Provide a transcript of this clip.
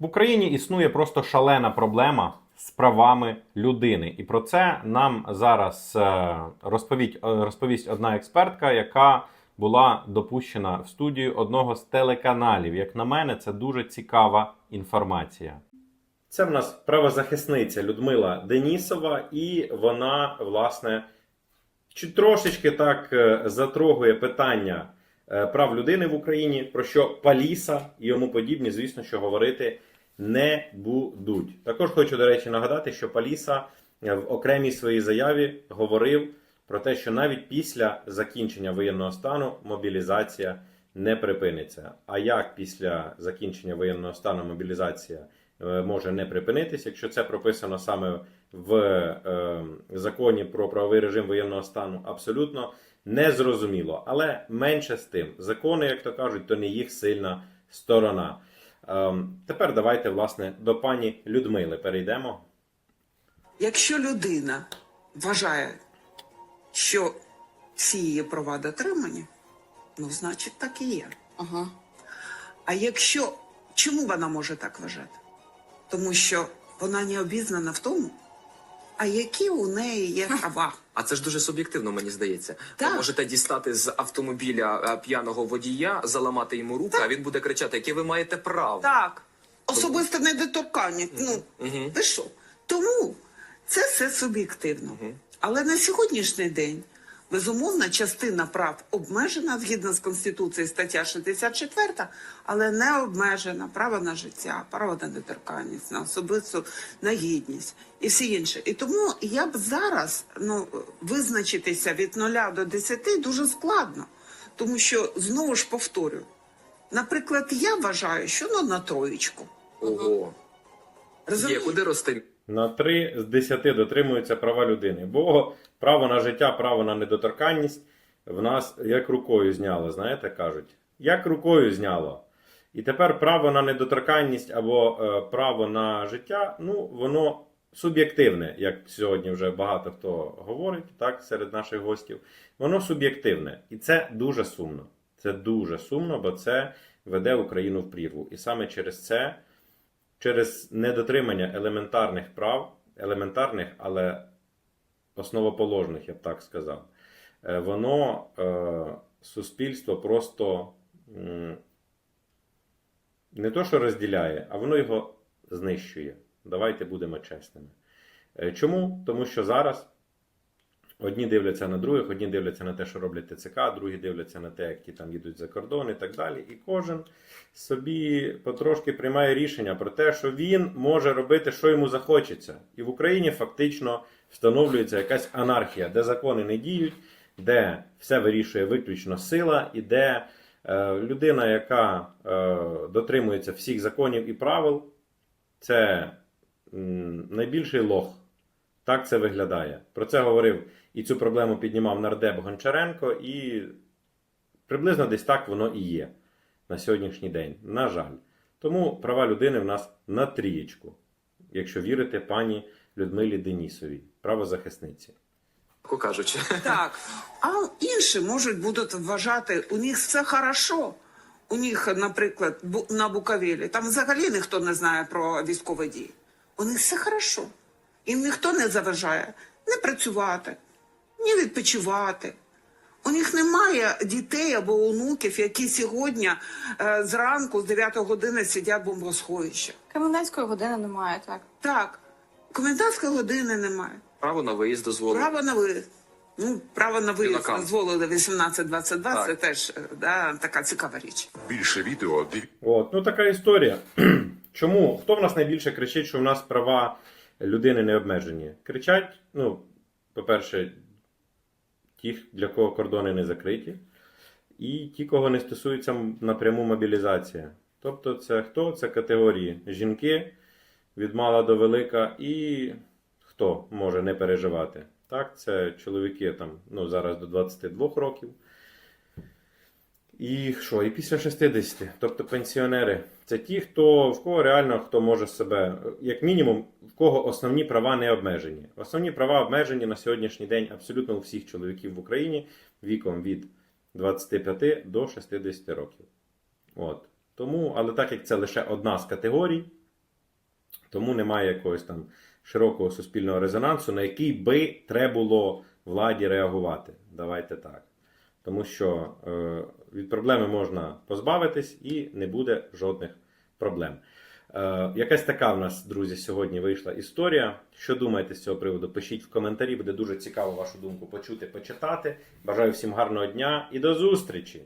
В Україні існує просто шалена проблема з правами людини, і про це нам зараз е, розповість, е, розповість одна експертка, яка була допущена в студію одного з телеканалів. Як на мене, це дуже цікава інформація. Це в нас правозахисниця Людмила Денісова, і вона, власне, чи трошечки так е, затрогує питання прав людини в Україні, про що Паліса і йому подібні, звісно, що говорити не будуть. Також хочу, до речі, нагадати, що Паліса е, в окремій своїй заяві говорив про те, що навіть після закінчення воєнного стану мобілізація не припиниться. А як після закінчення воєнного стану мобілізація е, може не припинитися, якщо це прописано саме в е, законі про правовий режим воєнного стану, абсолютно незрозуміло. Але менше з тим, закони, як то кажуть, то не їх сильна сторона. Ем, тепер давайте, власне, до пані Людмили перейдемо. Якщо людина вважає, що всі її права дотримані, ну значить так і є. Ага. А якщо чому вона може так вважати? Тому що вона не обізнана в тому, а які у неї є права. А це ж дуже суб'єктивно, мені здається. Так. Ви можете дістати з автомобіля е, п'яного водія, заламати йому руки, а він буде кричати, яке ви маєте право. Так, особисто недоторканність. Ну, Мгм. ви що? Тому це все суб'єктивно. Але на сьогоднішній день, безумовно, частина прав обмежена згідно з Конституцією стаття 64, але не обмежена право на життя, право на недоторканність, на особисту на гідність і все інше. І тому я б зараз ну, визначитися від 0 до 10 дуже складно. Тому що знову ж повторю, Наприклад, я вважаю, що ну на троєчку. Ого. Є куди рости На 3 з 10 дотримуються права людини. Бо право на життя, право на недоторканність в нас як рукою зняло, знаєте, кажуть. Як рукою зняло. І тепер право на недоторканність або е, право на життя, ну, воно суб'єктивне, як сьогодні вже багато хто говорить, так, серед наших гостів. Воно суб'єктивне. І це дуже сумно. Це дуже сумно, бо це веде Україну в прірву. І саме через це через недотримання елементарних прав, елементарних, але основоположних, я б так сказав, е, воно е, суспільство просто не то, що розділяє, а воно його знищує. Давайте будемо чесними. Е, Чому? Тому що зараз одні дивляться на других, одні дивляться на те, що роблять ТЦК, другі дивляться на те, як ті там їдуть за кордон і так далі. І кожен собі потрошки приймає рішення про те, що він може робити, що йому захочеться. І в Україні фактично встановлюється якась анархія, де закони не діють, де все вирішує виключно сила, і де е, людина, яка е, дотримується всіх законів і правил, це м, найбільший лох. Так це виглядає. Про це говорив і цю проблему піднімав нардеп Гончаренко, і приблизно десь так воно і є на сьогоднішній день. На жаль. Тому права людини в нас на трієчку, якщо вірити пані Людмилі Денісовій, правозахисниці. кажучи. Так. А інші можуть будуть вважати, у них все хорошо. У них, наприклад, на Буковелі, там взагалі ніхто не знає про військові дії. У них все хорошо. Їм ніхто не заважає не працювати, ні відпочивати. У них немає дітей або онуків, які сьогодні е, зранку з 9 години сидять в бомбосховищах. Комендантської години немає, так. Так, комендантської години немає. Право на виїзд дозволено. Право на виїзд. Ну, право на виїзд Юнакам. дозволили 18-22, це Так. теж е, да, така цікава річ. Більше відео От, ну така історія. Чому? Хто в нас найбільше кричить, що в нас права людини не обмежені? Кричать, ну, по-перше, ті, для кого кордони не закриті, і ті, кого не стосується напряму мобілізація. Тобто, це хто? Це категорії жінки від мала до велика, і хто може не переживати. Так, це чоловіки там, ну, зараз до 22 років. І що? І після 60, тобто пенсіонери, це ті, хто в кого реально хто може себе, як мінімум, в кого основні права не обмежені. Основні права обмежені на сьогоднішній день абсолютно у всіх чоловіків в Україні віком від 25 до 60 років. От. Тому, але так як це лише одна з категорій, Тому немає якогось там широкого суспільного резонансу, на який би треба було владі реагувати. Давайте так. Тому що е, від проблеми можна позбавитись і не буде жодних проблем. Е, якась така в нас, друзі, сьогодні вийшла історія. Що думаєте з цього приводу? Пишіть в коментарі, буде дуже цікаво вашу думку почути, почитати. Бажаю всім гарного дня і до зустрічі!